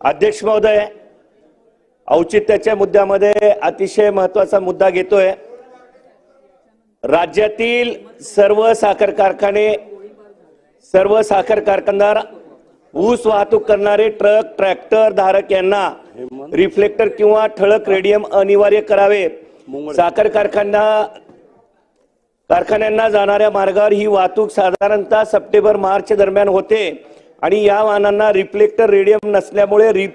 अध्यक्ष महोदय औचित्याच्या मुद्द्यामध्ये अतिशय महत्त्वाचा मुद्दा घेतोय. राज्यातील सर्व साखर कारखाने सर्व साखर कारखानदार ऊस वाहतूक करणारे ट्रक ट्रॅक्टर धारक यांना रिफ्लेक्टर किंवा ठळक रेडियम अनिवार्य करावे. साखर कारखाना कारखान्यांना जाणाऱ्या मार्गावर ही वाहतूक साधारणतः सप्टेंबर मार्च दरम्यान होते. आणि या वाहनांना रिफ्लेक्टर रेडियम नसल्यामुळे रि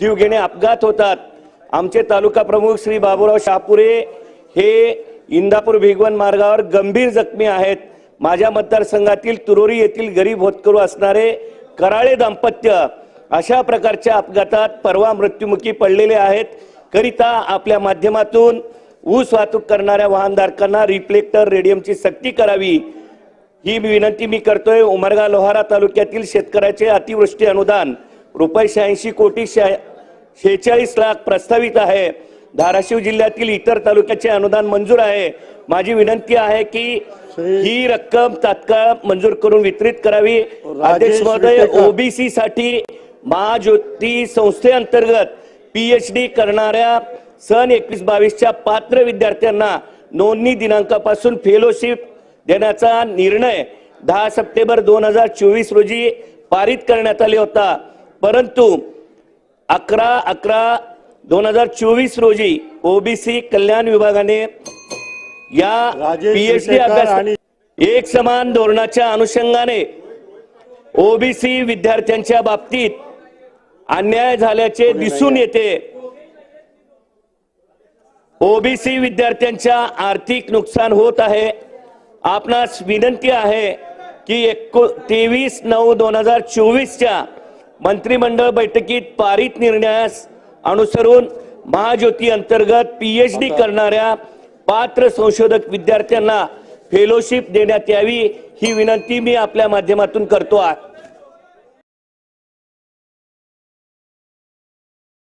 जीवघेणे अपघात होतात. आमचे तालुका प्रमुख श्री बाबूराव शापुरे हे इंदापूर भिगवण मार्गावर गंभीर जखमी आहेत. माझ्या मतदारसंघातील तुरोरी येथील गरीब होतकरू असणारे कराळे दाम्पत्य अशा प्रकारच्या अपघातात परवा मृत्युमुखी पडलेले आहेत. करिता आपल्या माध्यमातून ऊस वाहतूक करणाऱ्या वाहनधारकांना रिफ्लेक्टर रेडियमची सक्ती करावी. ही विनंती मी करतोय उमरगा लोहारा तालुक्यातील शेतकऱ्याचे अतिवृष्टी अनुदान रुपये शहाऐंशी कोटी शेहेचाळीस लाख प्रस्तावित आहे. धाराशिव जिल्ह्यातील इतर तालुक्याचे अनुदान मंजूर आहे. माझी विनंती आहे की ही रक्कम तात्काळ मंजूर करून वितरित करावी. अध्यक्ष महोदय. ओबीसी साठी महाज्योती संस्थेअंतर्गत पीएच डी करणाऱ्या सन एकवीस बावीसच्या पात्र विद्यार्थ्यांना नोंदणी दिनांकापासून फेलोशिप देण्याचा निर्णय दहा सप्टेंबर दोन हजार चोवीस रोजी पारित करण्यात आले होता. परंतु अकरा अकरा दोन हजार चोवीस रोजी ओबीसी कल्याण विभागाने या पीएचडी अभ्यास एक समान धोरणाच्या अनुषंगाने ओबीसी विद्यार्थ्यांच्या बाबतीत अन्याय झाल्याचे दिसून येते. ओबीसी विद्यार्थ्यांच्या आर्थिक नुकसान होत आहे. आपणास विनंती आहे की एको तेवीस नऊ दोन हजार चोवीसच्या मंत्रिमंडळ बैठकीत पारित निर्णयास अनुसरून महाज्योती अंतर्गत पीएचडी करणाऱ्या पात्र संशोधक विद्यार्थ्यांना फेलोशिप देण्यात यावी ही विनंती मी आपल्या माध्यमातून करतो आहे.